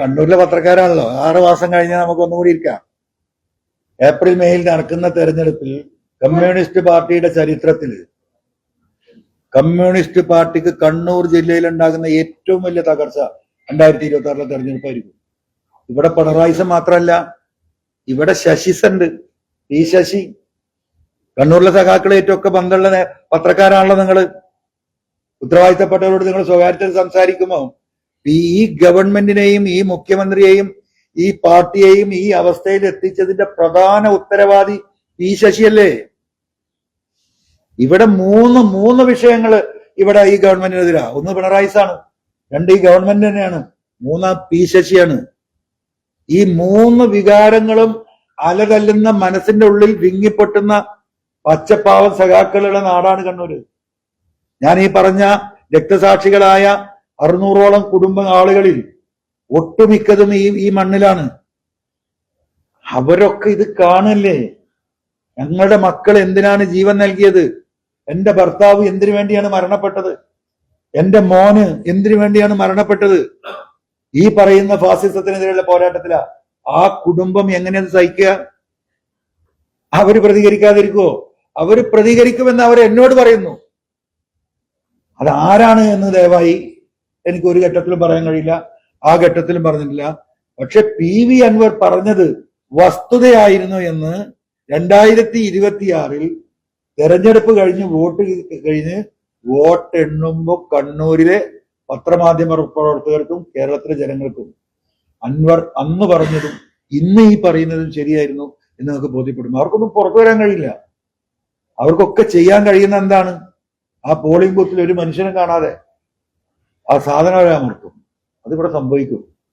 കണ്ണൂരിലെ പത്രക്കാരാണല്ലോ. ആറ് മാസം കഴിഞ്ഞാൽ നമുക്ക് ഒന്നുകൂടി ഇരിക്കാം. ഏപ്രിൽ മെയിൽ നടക്കുന്ന തെരഞ്ഞെടുപ്പിൽ കമ്മ്യൂണിസ്റ്റ് പാർട്ടിയുടെ ചരിത്രത്തിൽ കമ്മ്യൂണിസ്റ്റ് പാർട്ടിക്ക് കണ്ണൂർ ജില്ലയിൽ ഉണ്ടാകുന്ന ഏറ്റവും വലിയ തകർച്ച രണ്ടായിരത്തി ഇരുപത്തി ആറിലെ തെരഞ്ഞെടുപ്പായിരിക്കും. ഇവിടെ പിണറായിസം മാത്രമല്ല ഇവിടെ ശശിസുണ്ട് ഈ ശശി കണ്ണൂരിലെ സഖാക്കളെ ഏറ്റവും ബന്ധമുള്ള പത്രക്കാരാണല്ലോ നിങ്ങൾ. ഉത്തരവാദിത്തപ്പെട്ടവരോട് നിങ്ങൾ സ്വകാര്യത്തിൽ സംസാരിക്കുമോ? ഈ ഗവൺമെന്റിനെയും ഈ മുഖ്യമന്ത്രിയെയും ഈ പാർട്ടിയെയും ഈ അവസ്ഥയിൽ എത്തിച്ചതിന്റെ പ്രധാന ഉത്തരവാദി പി ശശിയല്ലേ? ഇവിടെ മൂന്ന് മൂന്ന് വിഷയങ്ങൾ ഇവിടെ ഈ ഗവൺമെന്റിനെതിരാ. ഒന്ന് പിണറായിസാണ്. രണ്ട് ഈ ഗവൺമെന്റ് തന്നെയാണ്. മൂന്നാം പി ശശിയാണ്. ഈ മൂന്ന് വികാരങ്ങളും അലതല്ലുന്ന മനസ്സിന്റെ ഉള്ളിൽ വിങ്ങിപ്പൊട്ടുന്ന പച്ചപ്പാവ സഖാക്കളുടെ നാടാണ് കണ്ണൂര്. ഞാൻ ഈ പറഞ്ഞ രക്തസാക്ഷികളായ അറുന്നൂറോളം കുടുംബ ആളുകളിൽ ഒട്ടുമിക്കതും ഈ ഈ മണ്ണിലാണ്. അവരൊക്കെ ഇത് കാണല്ലേ? ഞങ്ങളുടെ മക്കൾ എന്തിനാണ് ജീവൻ നൽകിയത്? എന്റെ ഭർത്താവ് എന്തിനു വേണ്ടിയാണ് മരണപ്പെട്ടത്? എന്റെ മോന് എന്തിനു വേണ്ടിയാണ് മരണപ്പെട്ടത്? ഈ പറയുന്ന ഫാസിസത്തിനെതിരെയുള്ള പോരാട്ടത്തിലാ. ആ കുടുംബം എങ്ങനെയത് സഹിക്കുക? അവർ പ്രതികരിക്കാതിരിക്കുവോ? അവർ പ്രതികരിക്കുമെന്ന് അവർ എന്നോട് പറയുന്നു. അത് എന്ന് ദയവായി എനിക്ക് ഒരു ഘട്ടത്തിലും പറയാൻ കഴിയില്ല ആ ഘട്ടത്തിലും പറഞ്ഞിട്ടില്ല. പക്ഷെ പി വി അൻവർ പറഞ്ഞത് വസ്തുതയായിരുന്നു എന്ന് രണ്ടായിരത്തി ഇരുപത്തിയാറിൽ തെരഞ്ഞെടുപ്പ് കഴിഞ്ഞ് വോട്ട് കഴിഞ്ഞ് വോട്ട് എണ്ണുമ്പോൾ കണ്ണൂരിലെ പത്രമാധ്യമ പ്രവർത്തകർക്കും കേരളത്തിലെ ജനങ്ങൾക്കും അൻവർ അന്ന് പറഞ്ഞതും ഇന്ന് ഈ പറയുന്നതും ശരിയായിരുന്നു എന്ന് നമുക്ക് ബോധ്യപ്പെടും അവർക്കൊന്നും പുറത്തു വരാൻ കഴിയില്ല. അവർക്കൊക്കെ ചെയ്യാൻ കഴിയുന്ന എന്താണ്? ആ പോളിംഗ് ബൂത്തിൽ ഒരു മനുഷ്യനും കാണാതെ ആ സാധനം അവരമർത്തും അതിവിടെ സംഭവിക്കും.